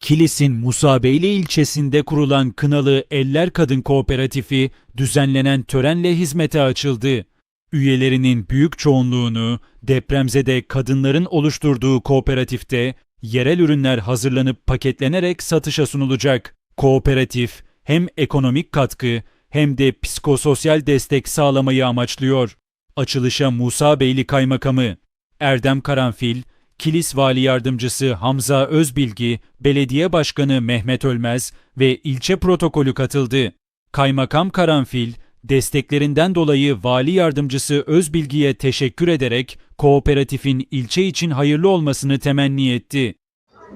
Kilis'in Musabeyli ilçesinde kurulan Kınalı Eller Kadın Kooperatifi düzenlenen törenle hizmete açıldı. Üyelerinin büyük çoğunluğunu depremzede kadınların oluşturduğu kooperatifte yerel ürünler hazırlanıp paketlenerek satışa sunulacak. Kooperatif hem ekonomik katkı hem de psikososyal destek sağlamayı amaçlıyor. Açılışa Musa Beyli Kaymakamı, Erdem Karanfil, Kilis Vali Yardımcısı Hamza Özbilgi, Belediye Başkanı Mehmet Ölmez ve ilçe protokolü katıldı. Kaymakam Karanfil, desteklerinden dolayı Vali Yardımcısı Özbilgi'ye teşekkür ederek kooperatifin ilçe için hayırlı olmasını temenni etti.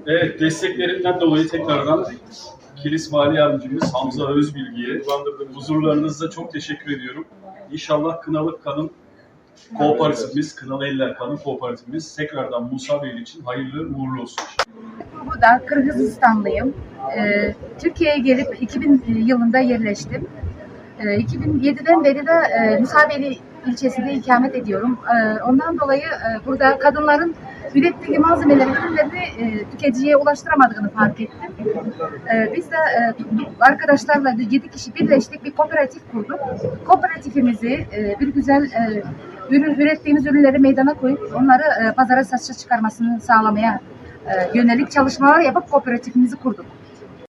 Evet, desteklerinden dolayı tekrardan Kilis Vali Yardımcımız Hamza Özbilgi'ye huzurlarınızda çok teşekkür ediyorum. İnşallah Kınalı Kadın Kooperatifimiz, Kınalı Eller Kadın Kooperatifimiz tekrardan Musa Bey için hayırlı uğurlu olsun. Burada Kırgızistanlıyım. Ee, Türkiye'ye gelip 2000 yılında yerleştim. Ee, 2007'den beri de e, ilçesinde ikamet ediyorum. Ee, ondan dolayı e, burada kadınların ürettiği malzemeleri, ürünlerini e, tüketiciye ulaştıramadığını fark ettim. Ee, biz de e, arkadaşlarla 7 kişi birleştik, bir kooperatif kurduk. Kooperatifimizi e, bir güzel ürün, ürettiğimiz ürünleri meydana koyup onları e, pazara satışa çıkarmasını sağlamaya e, yönelik çalışmalar yapıp kooperatifimizi kurduk.